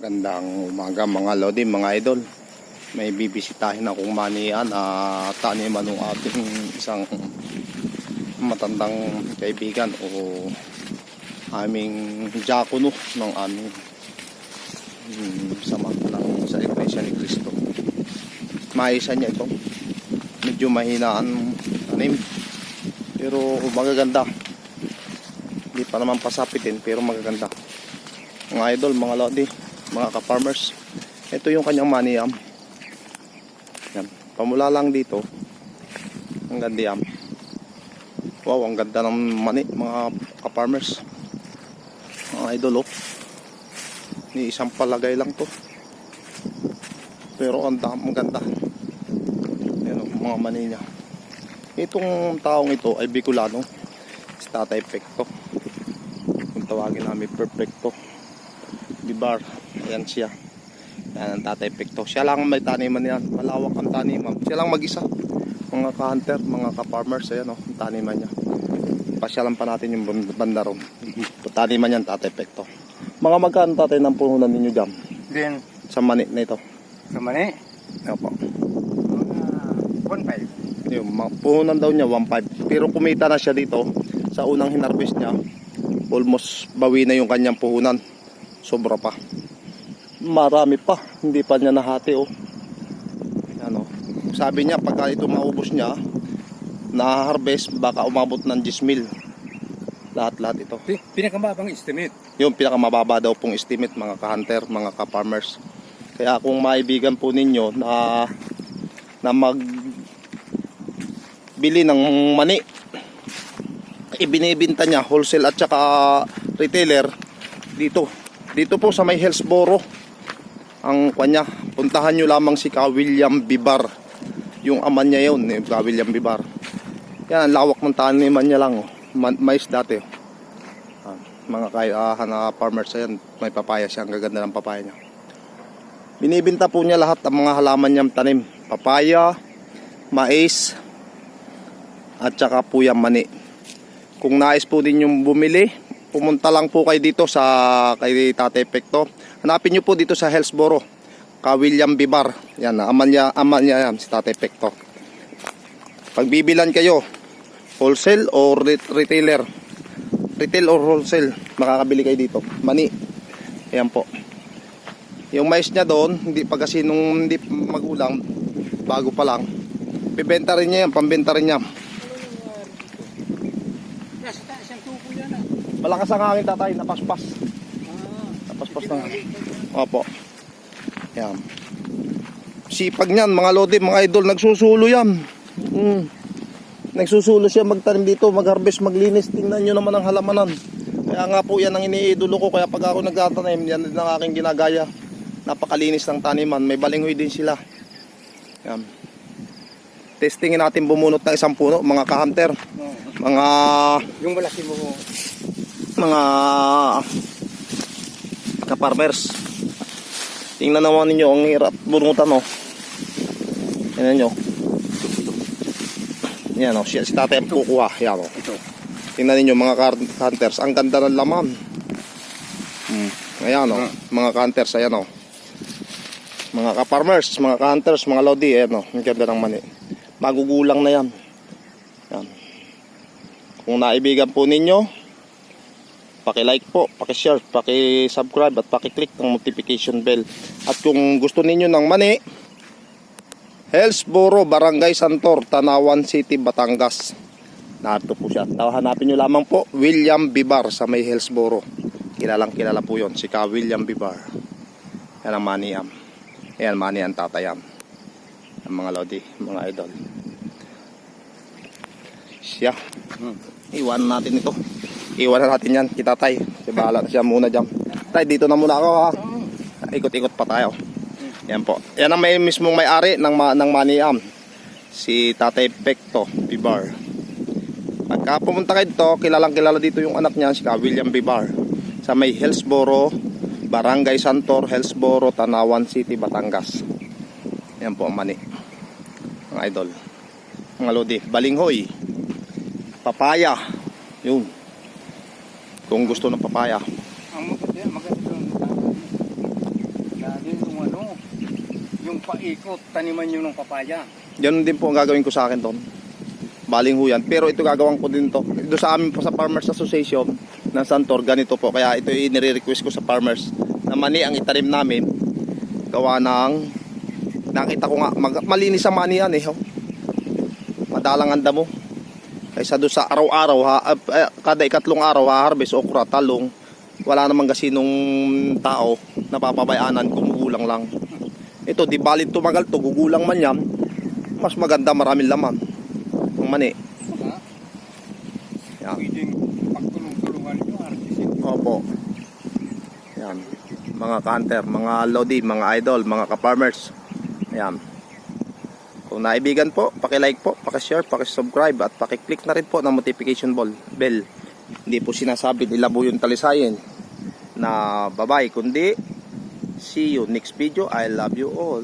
Magandang umaga mga lodi, mga idol. May bibisitahin akong manian at taniman ng ating isang matandang kaibigan o aming diakono ng aming hmm, sama ng sa Iglesia ni Cristo. Maisa niya ito. Medyo mahinaan tanim. Pero magaganda. Hindi pa naman pasapitin pero magaganda mga idol, mga lodi, mga ka-farmers. Ito yung kanyang maniyam. Yan. Pamula lang dito. Ang ganda yan. Wow, ang ganda ng mani, mga ka-farmers. Mga idol, oh. Ni isang palagay lang to. Pero ang dam, ang ganda. Yan, oh, mga mani niya. Itong taong ito ay Bicolano. Si Tatay Pekto. Kung tawagin namin Perfecto. Bibar. Ayan siya. Yan ang tatay Pekto. Siya lang may taniman yan. Malawak ang taniman. Siya lang mag-isa. Mga ka-hunter, mga ka-farmers. Ayan o, ang taniman niya. Pasyalan pa natin yung banda ron. Taniman yan, tatay Pekto. Mga magkano tatay ng puhunan ninyo dyan? Then, Sa mani na ito. sa mani, Ayan po. mga 1.5. Yung mga puhunan daw niya, 1.5. Pero kumita na siya dito. Sa unang hinarvest niya, almost bawi na yung kanyang puhunan. Sobra pa. Marami pa. Hindi pa niya nahati oh. Ano, sabi niya pagka ito maubos niya, na-harvest baka umabot ng 10 mil. Lahat-lahat ito. Pi- Pinakamabang estimate. Yung pinakamababa daw pong estimate mga ka-hunter, mga ka-farmers. Kaya kung maibigan po ninyo na na mag bili ng mani ibinibinta niya wholesale at saka retailer dito dito po sa may Hillsboro ang kanya puntahan nyo lamang si Ka William Bibar. Yung ama niya yun eh, Ka William Bibar. Yan ang lawak ng taniman niya lang oh. Ma- mais dati oh. Ah, mga kaya na farmers ayan may papaya siya ang gaganda ng papaya niya. Binibinta po niya lahat ng mga halaman niyang tanim. Papaya mais at saka po yung mani. Kung nais po din yung bumili pumunta lang po kayo dito sa kay Tate Pekto hanapin niyo po dito sa Hillsboro ka William Bibar. Yan ama niya ama niya yan si Tate Pekto pagbibilan kayo wholesale or re- retailer? Retail or wholesale makakabili kayo dito. Mani. Ayan po. Yung mais niya doon hindi pa kasi nung hindi magulang bago pa lang. Bibenta rin niya yan pambenta rin niya Nasa taas ang tubo yan ah. Malakas ang hangin tatay. Napaspas. Napaspas na. Opo. Yan. Sipag niyan mga lodi mga idol. Nagsusulo yan. Mm. nagsusulo siya magtanim dito magharvest maglinis. Tingnan nyo naman ang halamanan. Kaya nga po yan ang iniidolo ko. Kaya pag ako nagtatanim yan din ang aking ginagaya. Napakalinis ng taniman. May balinghoy din sila. Yan. Testingin natin bumunot ng isang puno mga ka-hunter. Oo. mga Yung malaki mo, mga ka-farmers. Tingnan naman ninyo ang hirap bunutan oh. Tingnan nyo. Yan oh, si, si tatay ang kukuha. Yan oh. ito. Tingnan ninyo mga hunters, ang ganda ng laman. Hmm. Ayan oh, mga hunters, ayan oh. Mga ka-farmers, mga ka-hunters, mga lodi, ayan oh, ang ganda ng mani. Magugulang na yan. Yan. Kung naibigan po ninyo, paki-like po, paki-share, paki-subscribe at paki-click ng notification bell. At kung gusto ninyo ng mani, Hellsboro, Barangay Santor, Tanawan City, Batangas. Narito po siya. Hanapin nyo lamang po, William Bibar sa may Hellsboro. Kilalang kilala po yon si Ka William Bibar. Yan ang maniam. Yan, maniam tatayam. Ang mga lodi, mga idol. Siya. Hmm. Iwan natin ito. Iwan na natin yan, kita tay. Si siya muna dyan. Tay, dito na muna ako ha. Ikot-ikot pa tayo. Yan po. Yan ang may mismong may-ari ng, ma ng maniam. Si Tatay Pekto Bibar. Pagka pumunta kayo dito, kilalang kilala dito yung anak niya, si Ka William Bibar. Sa may Hillsboro, Barangay Santor, Hillsboro, Tanawan City, Batangas. Yan po ang mani. Mga idol. Mga lodi. Balinghoy. Papaya. Yun. Kung gusto ng papaya. Ang maganda, maganda yung ano, yung paikot, taniman nyo ng papaya. Ganun din po ang gagawin ko sa akin doon. Baling ho yan. Pero ito gagawin ko din to. Ito sa amin po sa Farmers Association ng Santor, ganito po. Kaya ito yung nire-request ko sa farmers na mani ang itanim namin. Gawa ng, nakita ko nga, mag, malinis ang mani yan eh. oh. Madalang ang damo. Kaysa doon sa araw-araw, ha, eh, kada ikatlong araw, ha-harvest, okra, talong. Wala namang gasinong tao, napapabayanan, kumukulang lang. Ito, di balit tumagal to, gugulang man yan. Mas maganda, maraming laman. Ang mani. Ha? Yan. Pwedeng pagtulong-tulungan nyo, artisin. Opo. Yan. Mga canter, mga lodi, mga idol, mga ka-farmers. Yan. Kung naibigan po, paki-like po, paki-share, paki-subscribe at paki-click na rin po ng notification bell. Hindi po sinasabi nila po yung talisayin na bye-bye, kundi see you next video. I love you all.